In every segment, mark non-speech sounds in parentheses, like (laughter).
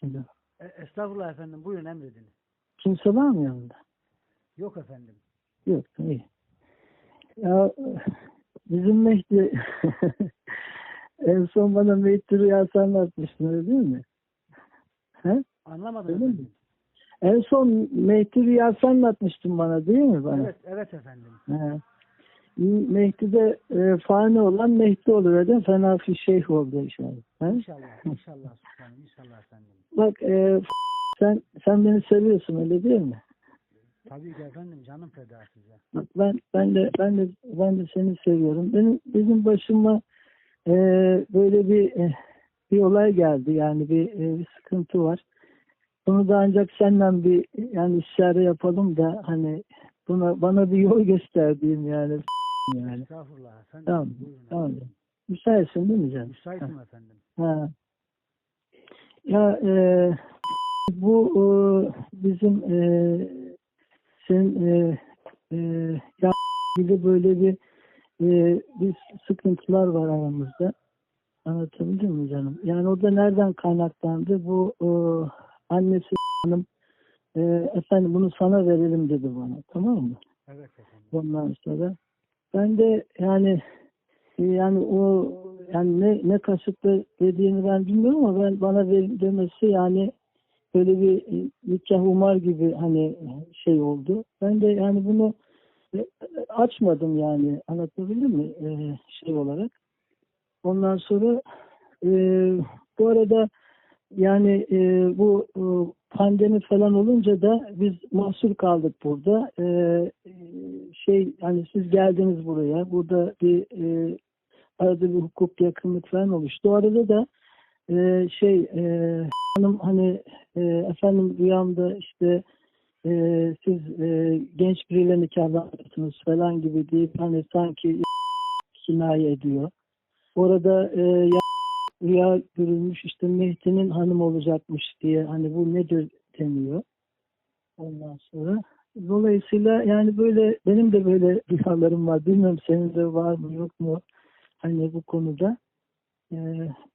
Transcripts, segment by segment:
Şimdi. E, estağfurullah efendim buyurun emrediniz. Kimse var mı yanında? Yok efendim. Yok. iyi. Ya bizim Mehdi (laughs) en son bana Mehdi rüyası anlatmıştın öyle değil mi? He? Anlamadım Öyle mi? En son Mehdi rüyası anlatmıştın bana değil mi bana? Evet, evet efendim. He. Mehdi'de e, fani olan Mehdi mi? Fena fi şeyh oldu inşallah. He? İnşallah, inşallah inşallah efendim. Bak e, sen sen beni seviyorsun öyle değil mi? Tabii ki efendim canım feda size. Bak ben ben de ben de ben de seni seviyorum. Benim bizim başıma e, böyle bir e, bir olay geldi yani bir, e, bir sıkıntı var. Bunu da ancak senden bir yani istişare yapalım da hani buna bana bir yol (laughs) göster diyeyim yani. Yani. Estağfurullah efendim. Tamam, Buyurun tamam. efendim. Müsaitsin değil mi canım? Müsaitim efendim. Ha. Ya e, bu e, bizim e, senin e, e, ya gibi böyle bir e, bir sıkıntılar var aramızda. Anlatabildim mi canım? Yani o da nereden kaynaklandı? Bu e, annesi hanım e, efendim bunu sana verelim dedi bana. Tamam mı? Evet efendim. Ondan sonra ben de yani e, yani o yani ne ne kasıtlı dediğini ben bilmiyorum ama ben bana ver, demesi yani böyle bir e, nikah umar gibi hani şey oldu. Ben de yani bunu e, açmadım yani anlatabildim mi E, şey olarak. Ondan sonra e, bu arada yani e, bu pandemi falan olunca da biz mahsur kaldık burada. E, e, şey hani siz geldiniz buraya. Burada bir e, arada bir hukuk yakınlık falan oluştu. O arada da e, şey e, hanım hani e, efendim rüyamda işte e, siz e, genç biriyle nikahlanmışsınız falan gibi deyip hani sanki kinaye ediyor. Orada e, rüya görülmüş işte Mehdi'nin hanım olacakmış diye hani bu nedir deniyor. Ondan sonra dolayısıyla yani böyle benim de böyle rüyalarım var. Bilmiyorum senin de var mı yok mu hani bu konuda. Ee,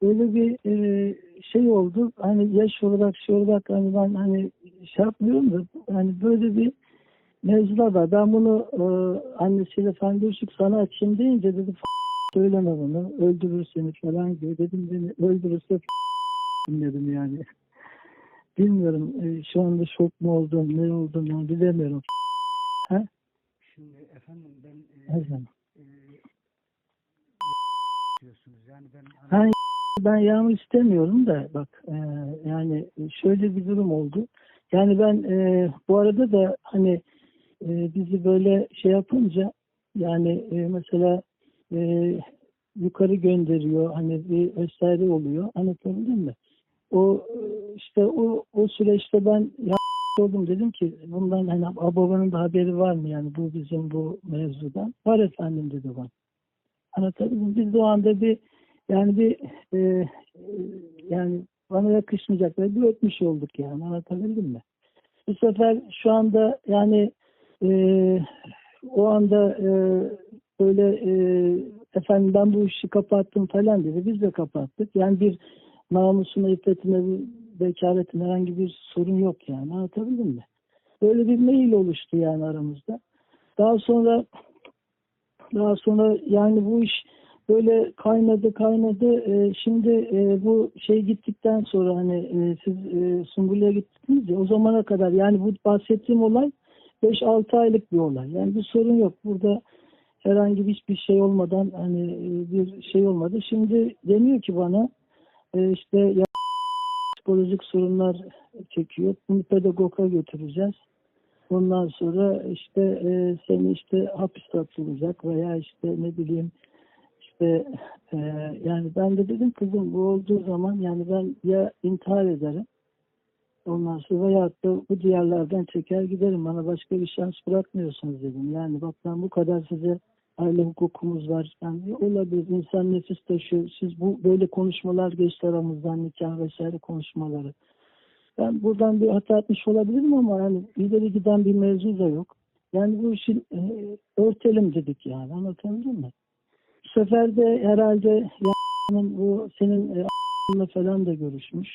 böyle bir e, şey oldu. Hani yaş olarak şey olarak hani ben hani şey yapmıyorum da hani böyle bir mevzular var. Ben bunu e, annesiyle falan görüştük sana açayım deyince dedi "F- söyleme bunu öldürür seni falan gibi dedim beni öldürürse dedim yani. Bilmiyorum e, şu anda şok mu oldum ne oldum bilemiyorum. Şimdi efendim ben e, zaman. e, diyorsunuz. Yani ben Ha, ben yağmur istemiyorum da bak e, yani şöyle bir durum oldu. Yani ben e, bu arada da hani e, bizi böyle şey yapınca yani e, mesela e, yukarı gönderiyor hani bir vesaire oluyor anlatabildim mi? O e, işte o o süreçte ben ya (laughs) oldum dedim ki bundan hani babanın da haberi var mı yani bu bizim bu mevzudan? Var efendim dedi bana. Anlatabildim? Biz o anda bir yani bir e, e, yani bana yakışmayacak ve bir ötmüş olduk yani anlatabildim mi? Bu sefer şu anda yani e, o anda e, böyle e, efendim ben bu işi kapattım falan dedi. Biz de kapattık. Yani bir namusuna, iffetine, bekaretine herhangi bir sorun yok yani anlatabildim mi? Böyle bir mail oluştu yani aramızda. Daha sonra daha sonra yani bu iş böyle kaynadı kaynadı. Ee, şimdi e, bu şey gittikten sonra hani e, siz e, Sungurlu'ya gittiniz ya o zamana kadar yani bu bahsettiğim olay 5-6 aylık bir olay. Yani bir sorun yok. Burada herhangi hiçbir şey olmadan hani e, bir şey olmadı. Şimdi deniyor ki bana e, işte ya, psikolojik sorunlar çekiyor. Bunu pedagoga götüreceğiz. Ondan sonra işte e, seni işte hapiste atılacak veya işte ne bileyim işte e, yani ben de dedim kızım bu olduğu zaman yani ben ya intihar ederim ondan sonra veyahut da bu diyarlardan çeker giderim bana başka bir şans bırakmıyorsunuz dedim. Yani bak ben bu kadar size aile hukukumuz var. Yani olabilir insan nefis taşıyor. Siz bu böyle konuşmalar geçti aramızdan nikah vesaire konuşmaları. Ben buradan bir hata etmiş olabilirim ama yani ileri giden bir mevzu da yok. Yani bu işi e, örtelim dedik yani anlatabildim mi? Bu sefer de herhalde yani bu senin e, falan da görüşmüş.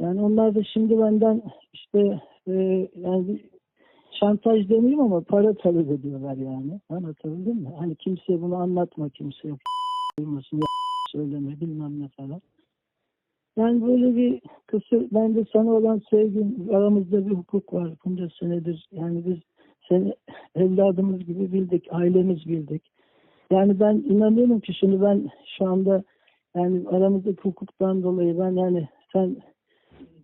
Yani onlar da şimdi benden işte e, yani şantaj demeyeyim ama para talep ediyorlar yani. Anlatabildim mi? Hani kimseye bunu anlatma kimseye. Duymasın, ya söyleme bilmem ne falan. Yani böyle bir kısır, ben de sana olan sevgim, aramızda bir hukuk var bunca senedir. Yani biz seni evladımız gibi bildik, ailemiz bildik. Yani ben inanıyorum ki şunu ben şu anda yani aramızdaki hukuktan dolayı ben yani sen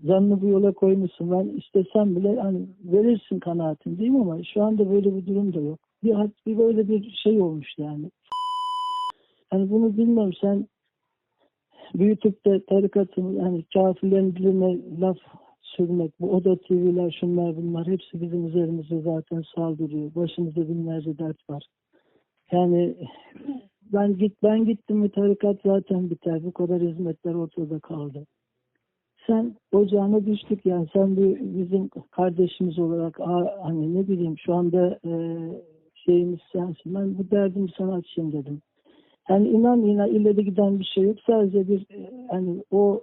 canını bu yola koymuşsun. Ben istesem bile hani verirsin kanaatin değil mi ama şu anda böyle bir durum da yok. Bir, bir böyle bir şey olmuş yani. Hani bunu bilmiyorum sen büyütüp de tarikatın hani kafirlerin diline laf sürmek, bu oda TV'ler şunlar bunlar hepsi bizim üzerimize zaten saldırıyor. Başımızda binlerce dert var. Yani ben git ben gittim mi tarikat zaten biter. Bu kadar hizmetler ortada kaldı. Sen ocağına düştük yani sen bir bizim kardeşimiz olarak hani ne bileyim şu anda e, şeyimiz sensin. Ben bu derdimi sana açayım dedim. Yani inan inan ileri giden bir şey yok. Sadece bir e, hani o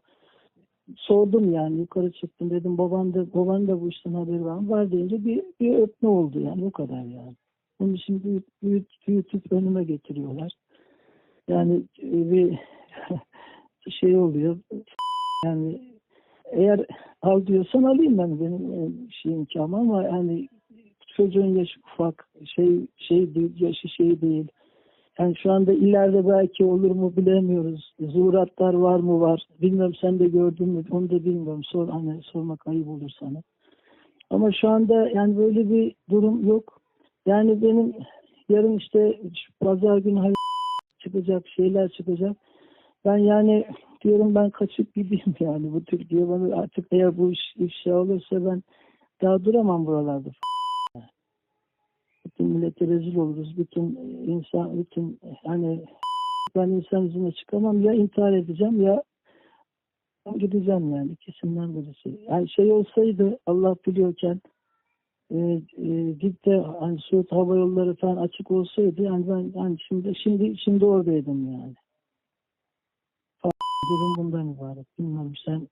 sordum yani yukarı çıktım dedim baban da baban da bu işten haberi var mı? Var deyince bir, bir öpme oldu yani o kadar yani. Onu şimdi büyüt, büyüt, büyütüp önüme getiriyorlar. Yani e, bir (laughs) şey oluyor. Yani eğer al diyorsan alayım ben benim e, şeyim ki ama yani çocuğun yaşı ufak şey şey değil yaşı şey değil. Yani şu anda ileride belki olur mu bilemiyoruz. Zuhuratlar var mı var. Bilmiyorum sen de gördün mü onu da bilmiyorum. Sor, hani sormak ayıp olur sana. Ama şu anda yani böyle bir durum yok. Yani benim yarın işte pazar günü hayır çıkacak şeyler çıkacak. Ben yani diyorum ben kaçıp gideyim (laughs) yani bu Türkiye bana artık eğer bu iş ifşa olursa ben daha duramam buralarda. (laughs) Bütün millete rezil oluruz. Bütün insan, bütün hani ben insan yüzüne çıkamam. Ya intihar edeceğim ya gideceğim yani. ikisinden birisi. Yani şey olsaydı Allah biliyorken e, e, git de hani Suud Hava Yolları falan açık olsaydı yani ben hani şimdi şimdi şimdi oradaydım yani. Durum bundan ibaret. Bilmiyorum sen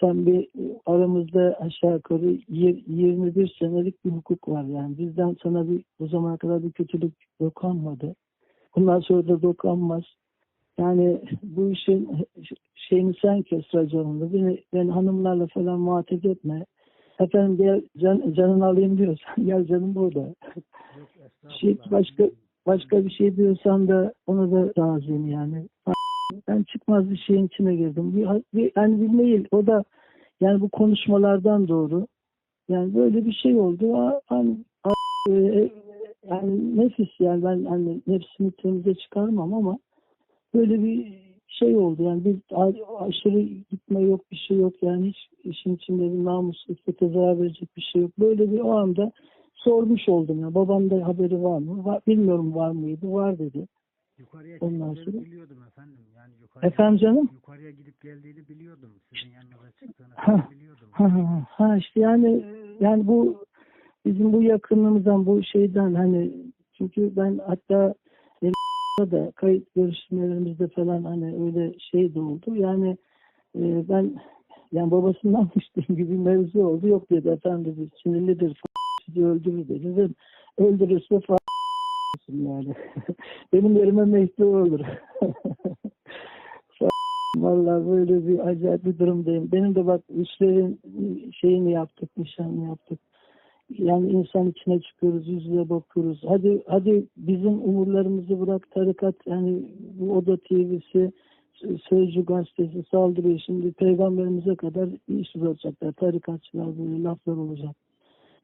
sen bir aramızda aşağı yukarı yir- 21 senelik bir hukuk var yani. Bizden sana bir bu zamana kadar bir kötülük dokunmadı. Bundan sonra da dokunmaz. Yani bu işin şeyini sen kes raconunu. Beni, beni hanımlarla falan muhatap etme. Efendim gel can, canını alayım diyorsan (laughs) gel canım burada. Şey, başka başka bir şey diyorsan da ona da razıyım yani. Ben çıkmaz bir şeyin içine girdim. Bir, bir, yani bir mail o da yani bu konuşmalardan doğru. Yani böyle bir şey oldu. Hani, yani nefis yani ben hani nefsimi temize çıkarmam ama böyle bir şey oldu. Yani bir aşırı gitme yok bir şey yok. Yani hiç işin içinde bir namus, iffete zarar verecek bir şey yok. Böyle bir o anda sormuş oldum. ya babam da haberi var mı? Var, bilmiyorum var mıydı? Var dedi. Yukarıya Ondan sonra- biliyordum efendim. Yukarıya, Efendim canım? Yukarıya gidip geldiğini biliyordum. Sizin yanınıza çıktığını Ha. falan biliyordum. Ha, ha, ha işte yani yani bu bizim bu yakınlığımızdan bu şeyden hani çünkü ben hatta da kayıt görüşmelerimizde falan hani öyle şey de oldu. Yani e, ben yani babasından (laughs) düştüğüm gibi mevzu oldu. Yok dedi efendim dedi sinirlidir sizi öldürür dedi. Dedim, öldürürse f- (laughs) yani. (laughs) Benim yerime mehdi olur. Vallahi böyle bir acayip bir durumdayım. Benim de bak üstlerin şeyini yaptık, nişanını yaptık. Yani insan içine çıkıyoruz, yüzüne bakıyoruz. Hadi hadi bizim umurlarımızı bırak tarikat yani bu Oda TV'si, Sözcü gazetesi saldırıyor. Şimdi peygamberimize kadar iş olacaklar. Tarikatçılar böyle laflar olacak.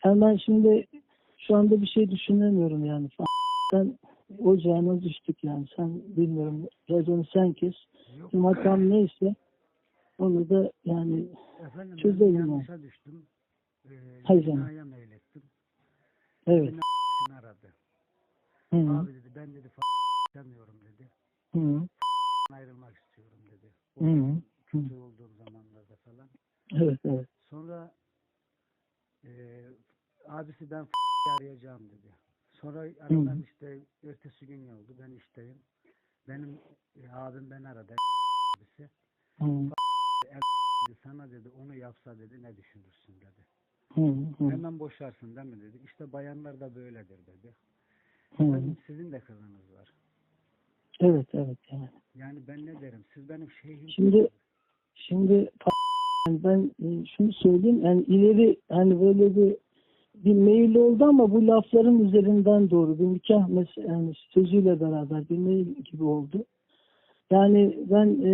Yani ben şimdi şu anda bir şey düşünemiyorum yani. Sen ocağına düştük yani. Sen bilmiyorum. Raconu sen kes. Yok. Benim hatam neyse onu da yani Efendim Çözelim ben yani. yanlışa düştüm. Ee, Hayır canım. meylettim. evet. Beni aradı. Hı Abi dedi ben dedi istemiyorum dedi. hı. Ayrılmak istiyorum dedi. Hı hı. Kötü olduğum zamanlarda falan. Evet evet. Sonra e, abisi ben arayacağım dedi. Sonra aradan işte ertesi gün oldu. Ben işteyim. Benim e, abim beni aradı abisi. Hı. sana dedi onu yapsa dedi ne düşünürsün dedi. Hı, hı, Hemen boşarsın değil mi dedi. İşte bayanlar da böyledir dedi. hı. Efendim, sizin de kızınız var. Evet evet yani. Yani ben ne derim? Siz benim şeyhim. Şimdi- Şimdi ben şunu söyleyeyim yani ileri hani böyle bir bir mail oldu ama bu lafların üzerinden doğru bir nikah yani sözüyle beraber bir mail gibi oldu. Yani ben e,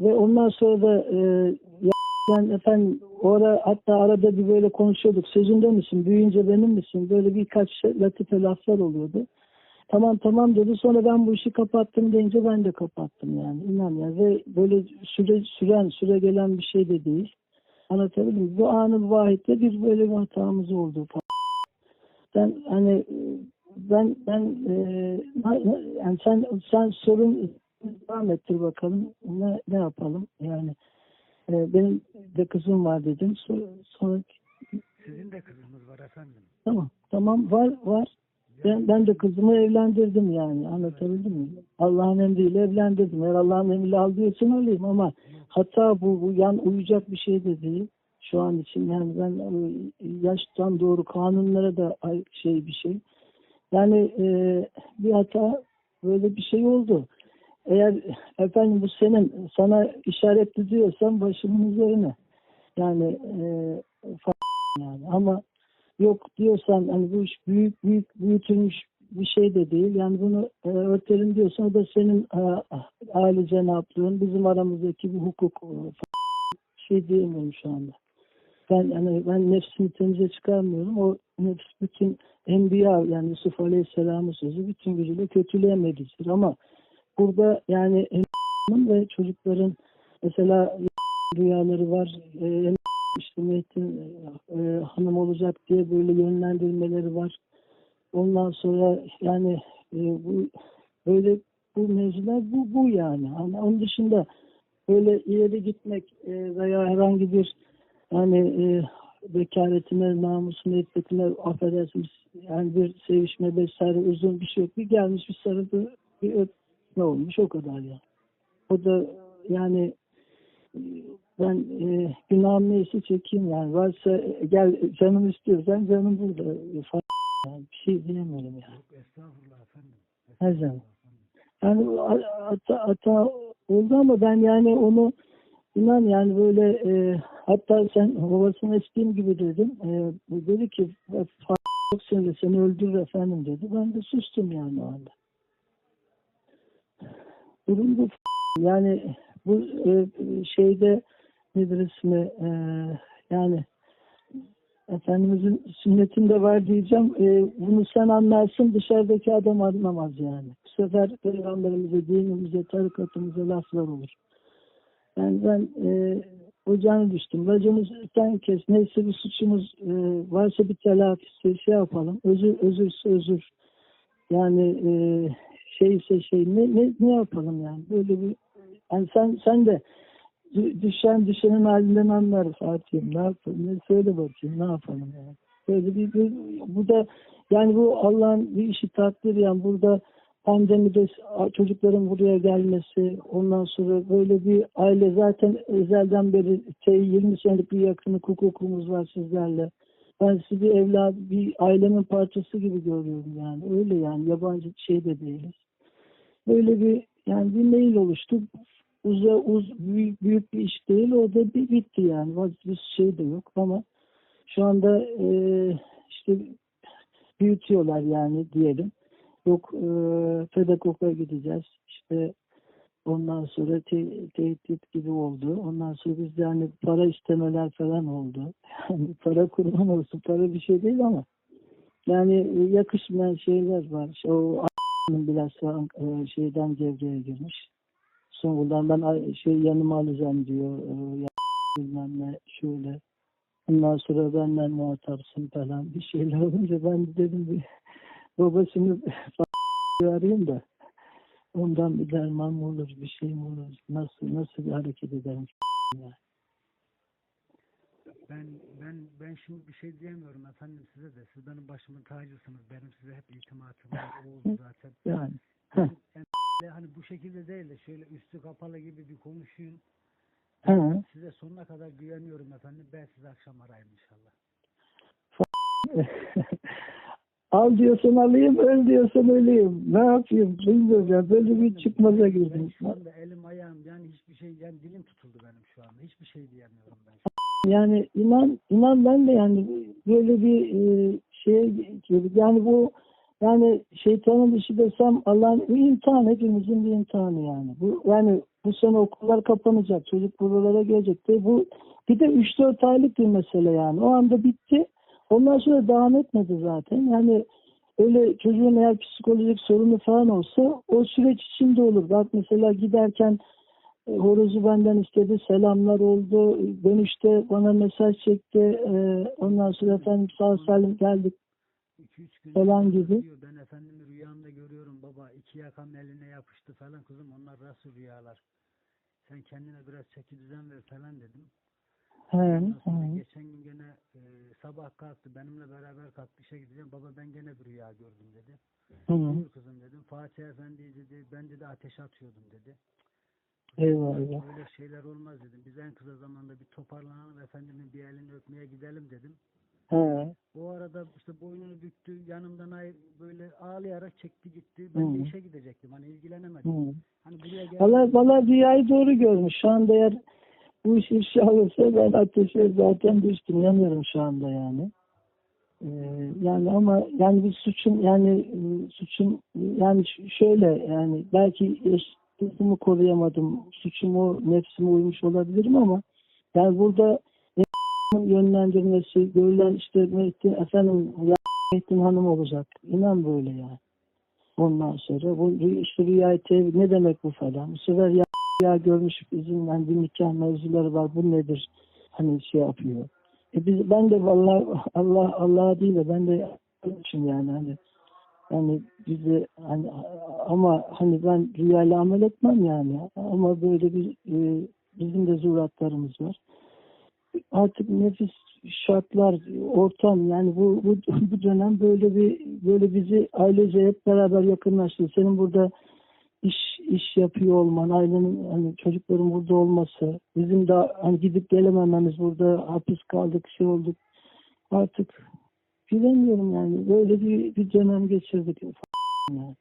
ve ondan sonra da e, ben efendim o ara hatta arada bir böyle konuşuyorduk. Sözünde misin? Büyüyünce benim misin? Böyle birkaç latife laflar oluyordu. Tamam tamam dedi. Sonra ben bu işi kapattım deyince ben de kapattım yani. İnan ya. Ve böyle süre süren, süre gelen bir şey de değil. Anlatabildim mi? Bu anın vahitte bir böyle bir hatamız oldu. Ben hani ben ben e, yani sen sen sorun devam ettir bakalım. Ne ne yapalım? Yani e, benim de kızım var dedim. Sonra, sonra Sizin de kızınız var efendim. tamam tamam var var. Ben, ben de kızımı evlendirdim yani anlatabildim mi? Allah'ın emriyle evlendirdim. Eğer Allah'ın emriyle al diyorsun alayım ama hata bu, bu yan uyacak bir şey de değil. Şu an için yani ben e, yaştan doğru kanunlara da şey bir şey. Yani e, bir hata böyle bir şey oldu. Eğer efendim bu senin sana işaretli diyorsan başımın üzerine. Yani e, yani ama yok diyorsan hani bu iş büyük büyük büyütülmüş bir şey de değil. Yani bunu e, örtelim diyorsan o da senin e, aile cenaplığın bizim aramızdaki bir hukuk e, şey diyemiyorum şu anda. Ben yani ben nefsimi temize çıkarmıyorum. O nefs bütün enbiya yani Yusuf Aleyhisselam'ın sözü bütün gücüyle kötüleyemediğidir. Ama burada yani ve çocukların mesela rüyaları var. E, işte Metin e, hanım olacak diye böyle yönlendirmeleri var. Ondan sonra yani e, bu böyle bu mevzular bu bu yani. Ama onun dışında böyle ileri gitmek e, veya herhangi bir yani e, bekaretine, namusuna, iffetine affedersiniz yani bir sevişme vesaire uzun bir şey yok. Bir gelmiş bir sarıldı bir öpme olmuş o kadar ya. O da yani ben e, günahım neyse çekeyim yani. Varsa gel canım istiyorsan canım burada. Yani bir şey diyemiyorum yani. Estağfurullah efendim. Her Estağfurullah zaman. Yani hata, hata oldu ama ben yani onu inan yani böyle e, hatta sen babasına estiğim gibi dedim. E, dedi ki "Fa- çok söyle seni öldürür efendim dedi. Ben de sustum yani o anda. Durum bu. Yani bu e, şeyde nedir ismi e, yani Efendimizin sünnetinde var diyeceğim. E, bunu sen anlarsın dışarıdaki adam anlamaz yani. Sefer peygamberimize, dinimize, tarikatımıza laflar olur. Yani ben e, ocağına düştüm. Sen kes. Neyse bir suçumuz e, varsa bir telafisi şey yapalım. Özür, özürse özür. Yani e, şeyse şey ne, ne, ne yapalım yani. Böyle bir yani sen sen de dü- düşen düşenin halinden anlar Fatih'im. Ne yapalım? Ne söyle bakayım ne yapalım yani. Böyle bir, bir bu da yani bu Allah'ın bir işi takdir yani burada pandemide çocukların buraya gelmesi ondan sonra böyle bir aile zaten ezelden beri şey, 20 senelik bir yakınlık hukukumuz var sizlerle. Ben sizi bir evlat, bir ailemin parçası gibi görüyorum yani. Öyle yani yabancı şey de değiliz. Böyle bir yani bir mail oluştu uza uz büyük, büyük bir iş değil. O da bir bitti yani. Bir şey de yok ama şu anda e, işte büyütüyorlar yani diyelim. Yok e, pedagoga gideceğiz. İşte ondan sonra te- tehdit gibi oldu. Ondan sonra biz de hani para istemeler falan oldu. Yani (laughs) para kurban olsun. Para bir şey değil ama yani yakışmayan şeyler var. O bilhassa e, şeyden devreye girmiş. Sonradan ben şey yanıma alacağım diyor. E, bilmem ne şöyle. Ondan sonra benden muhatapsın falan bir şeyler olunca ben de dedim bir babasını (laughs) arayayım da ondan bir derman mı olur bir şey mi olur nasıl nasıl bir hareket ederim (laughs) yani. Ben ben ben şimdi bir şey diyemiyorum efendim size de. Siz benim başımın tacısınız. Benim size hep itimatım var. oldu (laughs) zaten. yani. Ben, ben hani bu şekilde değil de şöyle üstü kapalı gibi bir konuşayım. Ha, size sonuna kadar güveniyorum efendim. Ben sizi akşam arayayım inşallah. Al diyorsan alayım, öl diyorsan öleyim. Ne yapayım? Bilmiyorum ya. Böyle bir çıkmaza girdim. şu anda elim ayağım yani hiçbir şey yani dilim tutuldu benim şu anda. Hiçbir şey diyemiyorum ben. Yani inan, inan ben de yani böyle bir e, şeye. Yani bu yani şeytanın işi desem Allah'ın bir imtihan, hepimizin bir imtihanı yani. Bu yani bu sene okullar kapanacak, çocuk buralara gelecek de bu bir de 3-4 aylık bir mesele yani. O anda bitti. Ondan sonra devam etmedi zaten. Yani öyle çocuğun eğer psikolojik sorunu falan olsa o süreç içinde olur. Bak mesela giderken e, horozu benden istedi, selamlar oldu. Dönüşte bana mesaj çekti. E, ondan sonra efendim sağ salim geldik. 2-3 gün Falan gibi. diyor, ben efendimi rüyamda görüyorum baba. iki yakam eline yapıştı falan kızım. Onlar nasıl rüyalar? Sen kendine biraz çeki düzen ver falan dedim. He, he. geçen gün gene e, sabah kalktı. Benimle beraber kalktı işe gideceğim. Baba ben gene bir rüya gördüm dedi. Hı. Buyur kızım dedim. Fatih Efendi dedi. Ben dedi ateş atıyordum dedi. Eyvah eyvah. Böyle şeyler olmaz dedim. Biz en kısa zamanda bir toparlanalım. Efendimin bir elini öpmeye gidelim dedim. He. O arada işte boynunu büktü. Yanımdan ay böyle ağlayarak çekti gitti. Ben de Hı. işe gidecektim. Hani ilgilenemedim. Hı. Hani buraya geldim. Valla valla rüyayı doğru görmüş. Şu anda eğer bu iş olursa ben ateşe zaten düştüm. Yanıyorum şu anda yani. Ee, yani ama yani bir suçum yani e, suçum yani şöyle yani belki eşitliğimi koruyamadım. Suçumu nefsime uymuş olabilirim ama yani burada (laughs) yönlendirmesi görülen işte Mehdi, efendim ya (laughs) Mehdi Hanım olacak. İnan böyle yani. Ondan sonra bu işte tevhid ne demek bu falan. Bu sefer ya, ya görmüş izinden bir nikah mevzuları var. Bu nedir? Hani şey yapıyor. E biz, ben de vallahi Allah Allah değil de ben de için yani hani yani bizi hani ama hani ben rüyayla amel etmem yani ama böyle bir e, bizim de zuratlarımız var. Artık nefis şartlar, ortam yani bu, bu bu dönem böyle bir böyle bizi ailece hep beraber yakınlaştırdı. Senin burada iş iş yapıyor olman, ailenin hani çocukların burada olması, bizim de hani gidip gelemememiz burada hapis kaldık, şey olduk. Artık bilemiyorum yani böyle bir, bir dönem geçirdik. Yani.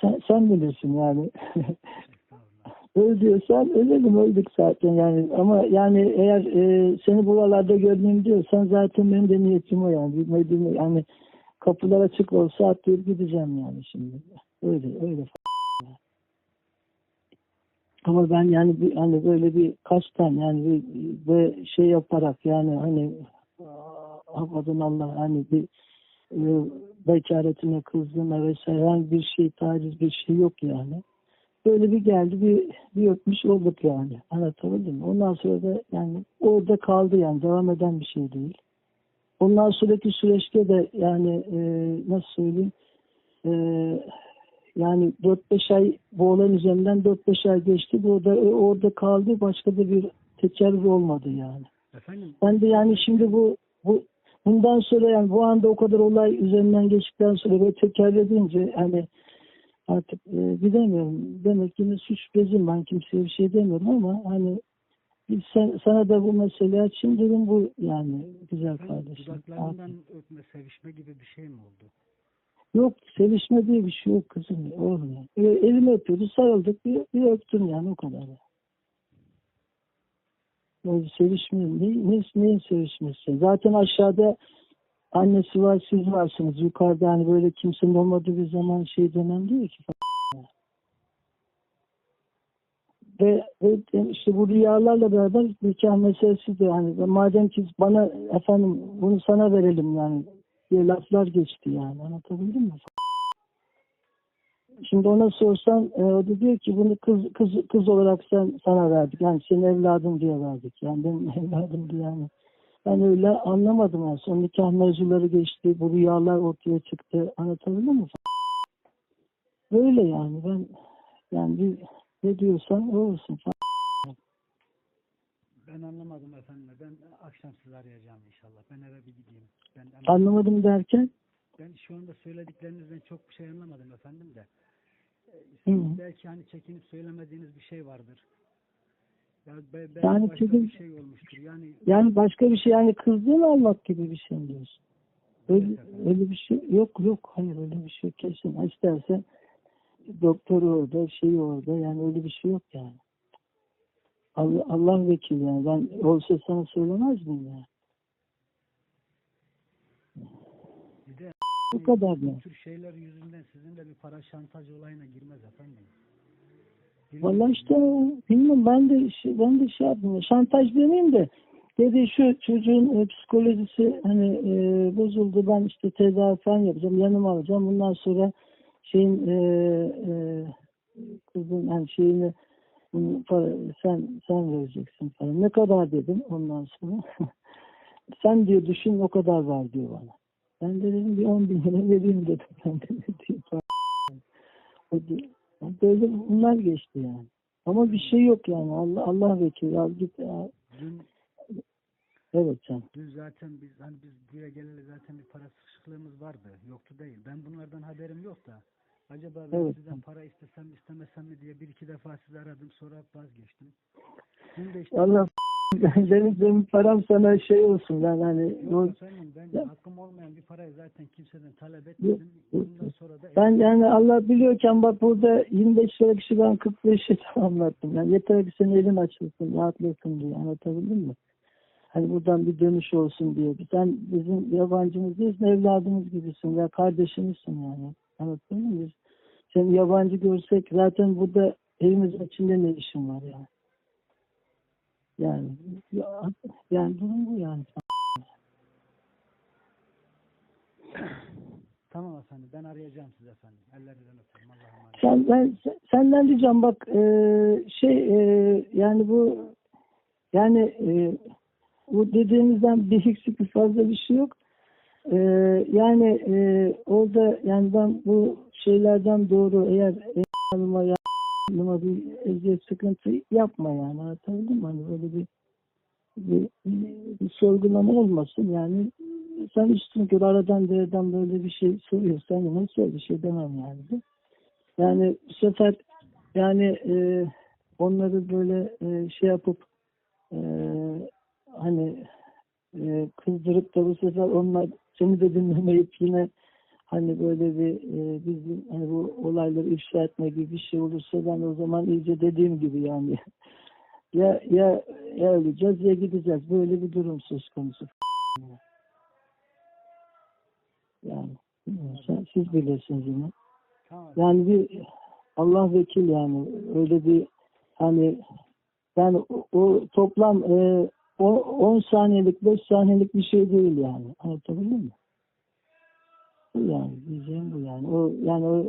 Sen, sen bilirsin yani. Estağfurullah. Öl diyorsan ölelim öldük zaten yani ama yani eğer e, seni buralarda gördüğüm diyorsan zaten benim de niyetim o yani. Bir Medine, yani kapılar açık olsa atlayıp gideceğim yani şimdi. Öyle öyle. Ama ben yani bir, hani böyle bir kaçtan yani bir, bir şey yaparak yani hani havadan Allah hani bir e, bekaretine kızdığına vesaire herhangi bir şey taciz bir şey yok yani böyle bir geldi bir, bir öpmüş olduk yani. Anlatabildim mi? Ondan sonra da yani orada kaldı yani devam eden bir şey değil. Ondan sonraki süreçte de yani e, nasıl söyleyeyim e, yani 4-5 ay bu olayın üzerinden 4-5 ay geçti. Bu da e, orada kaldı. Başka da bir tekerrür olmadı yani. Efendim Ben de yani şimdi bu bu bundan sonra yani bu anda o kadar olay üzerinden geçtikten sonra böyle tekerrür edince hani artık e, bilemiyorum. Demek ki suç bezim ben kimseye bir şey demiyorum ama hani sen, sana da bu mesele açayım dedim bu yani güzel efendim, kardeşim. dudaklarından öpme, sevişme gibi bir şey mi oldu? Yok sevişme diye bir şey yok kızım. Olmuyor. E, elimi öpüyordu sarıldık bir, bir öptüm yani o kadar. Yani sevişme ne, ne, neyin sevişmesi? Zaten aşağıda annesi var siz varsınız. Yukarıda hani böyle kimsenin olmadığı bir zaman şey dönem değil ki. Ve, ve işte bu rüyalarla beraber nikah meselesi de hani madem ki bana efendim bunu sana verelim yani diye laflar geçti yani anlatabildim mi? Şimdi ona sorsan e, o da diyor ki bunu kız kız kız olarak sen sana verdik. Yani senin evladın diye verdik. Yani benim (laughs) evladım diye yani. Ben öyle anlamadım yani. Son nikah mevzuları geçti. Bu rüyalar ortaya çıktı. Anlatabildim mi? Böyle yani ben yani bir ne diyorsan o olsun. Ben anlamadım efendim. Ben akşam sizi arayacağım inşallah. Ben eve bir gideyim. Ben, Anlamadım derken ben şu anda söylediklerinizden çok bir şey anlamadım efendim de. Ee, Hı. belki hani çekinip söylemediğiniz bir şey vardır. Ya be, be, Yani başka çünkü- bir şey olmuştur. Yani Yani başka bir şey yani kızdığını almak gibi bir şey mi diyorsun? Öyle, Evet öyle bir şey yok yok hayır öyle bir şey kesin. Ha, İstersen doktoru orada şeyi orada yani öyle bir şey yok yani. Allah, Allah vekil yani ben olsa sana söylemez miyim bir de Bu kadar mı? bu tür şeyler yüzünden sizinle bir para şantaj olayına girmez efendim. Vallahi işte bilmiyorum ben de şey- ben de şey yaptım. Şantaj demeyeyim de dedi şu çocuğun e, psikolojisi hani e, bozuldu ben işte tedavi falan yapacağım yanıma alacağım bundan sonra şeyin e, e, kızın hani şeyini bunu para, sen sen vereceksin falan. Ne kadar dedim ondan sonra. (laughs) sen diyor düşün o kadar var diyor bana. Ben de dedim bir 10 bin lira vereyim dedim. Ben de diyor, Böyle bunlar geçti yani. Ama bir şey yok yani. Allah Allah vekili al git. Ya. Dün, Evet can. dün zaten biz hani biz buraya geleli zaten bir para sıkışıklığımız vardı. Yoktu değil. Ben bunlardan haberim yok da. Acaba ben Evet. sizden para istesem mi istemesem mi diye bir iki defa sizi aradım sonra vazgeçtim. İşte Allah (laughs) benim, benim param sana şey olsun. Ben hani Yok o- efendim ben Ya- hakkım olmayan bir parayı zaten kimseden talep etmedim. Bundan sonra da ben yani Allah biliyorken bak burada 25 lira kişi ben 45'e (laughs) tamamlattım. Yani yeter ki senin elin açılsın, rahatlasın diye anlatabildim mi? Hani buradan bir dönüş olsun diye. Sen bizim yabancımız değilsin, evladımız gibisin ya kardeşimizsin yani. Anladın mı? Biz seni yabancı görsek zaten burada evimizin içinde ne işin var yani? Yani ya- yani durum bu yani. tamam efendim ben arayacağım sizi efendim. Ellerinizden öperim. Allah'a emanet. Sen, ben se- senden diyeceğim bak e, şey e, yani bu yani e, bu dediğimizden bir eksik bir fazla bir şey yok. E, yani e, orada yani ben bu şeylerden doğru eğer yanıma yanıma bir eziyet sıkıntı yapma yani anlatabildim mi? Hani böyle bir bir, bir, sorgulama olmasın yani sen üstün kör aradan dereden böyle bir şey soruyorsan yine söyle bir şey demem yani. Yani bu sefer yani e, onları böyle e, şey yapıp e, hani e, kızdırıp da bu sefer onlar seni de dinlemeyip yine hani böyle bir e, bizim hani bu olayları ifşa etme gibi bir şey olursa ben o zaman iyice dediğim gibi yani. Ya ya ya öleceğiz ya gideceğiz. Böyle bir durum söz konusu. Yani sen, siz bilirsiniz yine. Yani bir Allah vekil yani. Öyle bir hani yani o, o toplam e, o 10 saniyelik 5 saniyelik bir şey değil yani. Anlatabildim mi? Yani diyeceğim bu yani. O yani o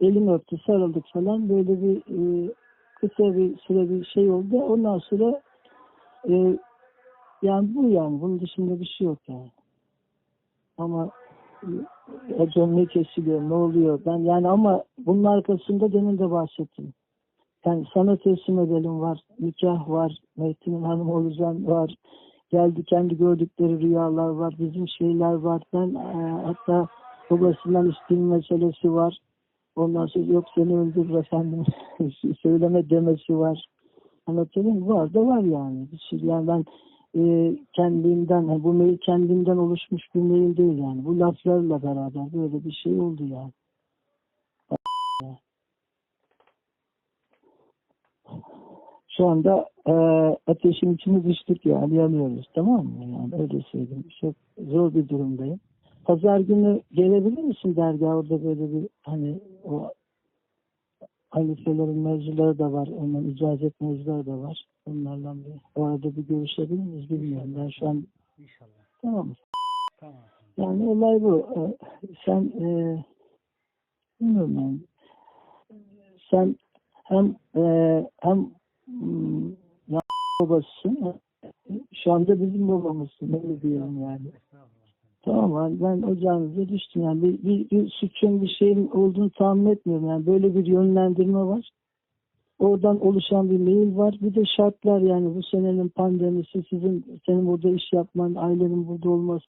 elim öptü sarıldık falan böyle bir e, kısa bir süre bir şey oldu. Ondan sonra e, yani bu yani bunun dışında bir şey yok yani. Ama Acon ne kesiliyor, ne oluyor? Ben yani ama bunun arkasında demin de bahsettim. Yani sana teslim edelim var, nikah var, Metin'in hanım olacağım var. Geldi kendi gördükleri rüyalar var, bizim şeyler var. Ben e, hatta babasından isteme meselesi var. Ondan sonra yok seni öldürür efendim (laughs) söyleme demesi var. Anlatabiliyor muyum? Var da var yani. Yani ben e, kendimden, bu mail kendimden oluşmuş bir mail değil yani. Bu laflarla beraber böyle bir şey oldu yani. Şu anda e, ateşin içine düştük yani yanıyoruz tamam mı? Yani öyle söyleyeyim. Çok zor bir durumdayım. Pazar günü gelebilir misin dergaha orada böyle bir hani o halifelerin mevzuları da var. Onun icazet mevzuları da var. Onlarla bir o arada bir görüşebilir miyiz bilmiyorum. Ben şu an İnşallah. tamam. Tamam efendim. Yani olay bu. Ee, Sen e, bilmiyorum yani. Sen hem e, hem ya babasısın. Şu anda bizim babamızsın. Öyle diyorum yani. Tamam ben ocağınıza düştüm. Yani bir, bir, bir suçun bir şeyin olduğunu tahmin etmiyorum. Yani böyle bir yönlendirme var. Oradan oluşan bir mail var. Bir de şartlar yani bu senenin pandemisi, sizin senin burada iş yapman, ailenin burada olması